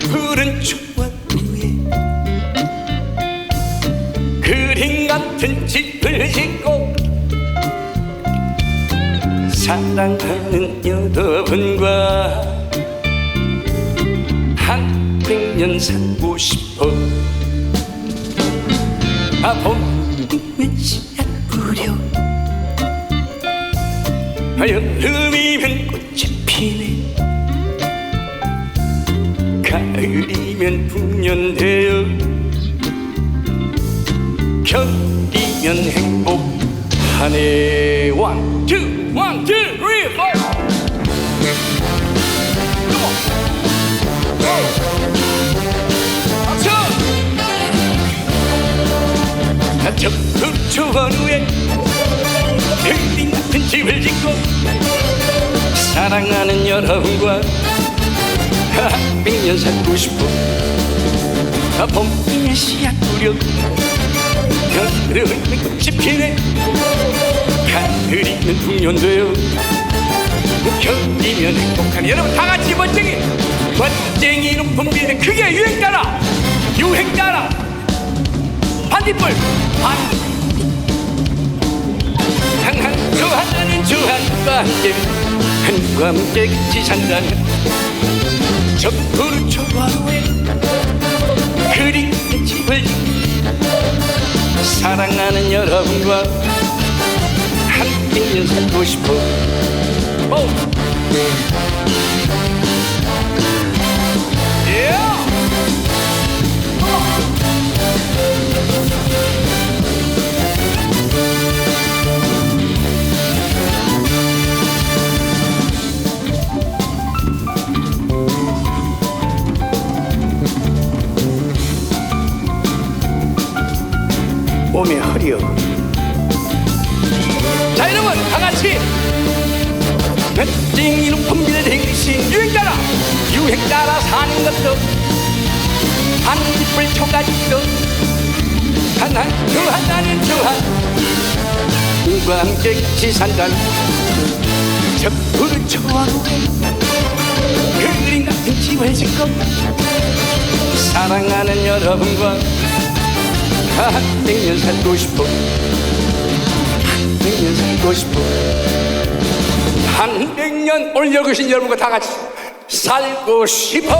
푸른 초원 위에 그림 같은 집을 짓고 사랑하는 여러분과 한 백년 살고 싶어. 아 봄이면 씨앗 뿌려. 아 여름이면 가을이면 풍년되어 겨울이면 행복하네 three, four. Come on. Go. 박수 저 푸초원 위에 빌딩 같은 집을 짓고 사랑하는 여러분과 백년 살고 싶어. 아, 봄비에 씨앗 뿌려 겨울에 꽃이 피네. 가을이면 풍년되어 겨울이면 행복하네 여러분 다 같이 멋쟁이. 멋쟁이 높은 빌딩 그게 유행 따라. 유행 따라. 반딧불. 반 항상 저 하나과 함께. 한과 함께 같이 산다는 저 푸른 초가루에 그린 집을 사랑하는 여러분과 함께 살고 싶어 오! 몸이 허리어 자 여러분 다 같이. 멋쟁이 높은 빌딩신 유행 따라. 유행 따라 사는 것도 한풀 초가집도 하나 그 하나는 저한. 누가 함께 같이 저 푸른 초하루에 그림 같은 집을 짓고 사랑하는 여러분과 한 백년 살고 싶어. 한 백년 살고 싶어. 한 백 년 올려 계신 여러분과 다 같이 살고 싶어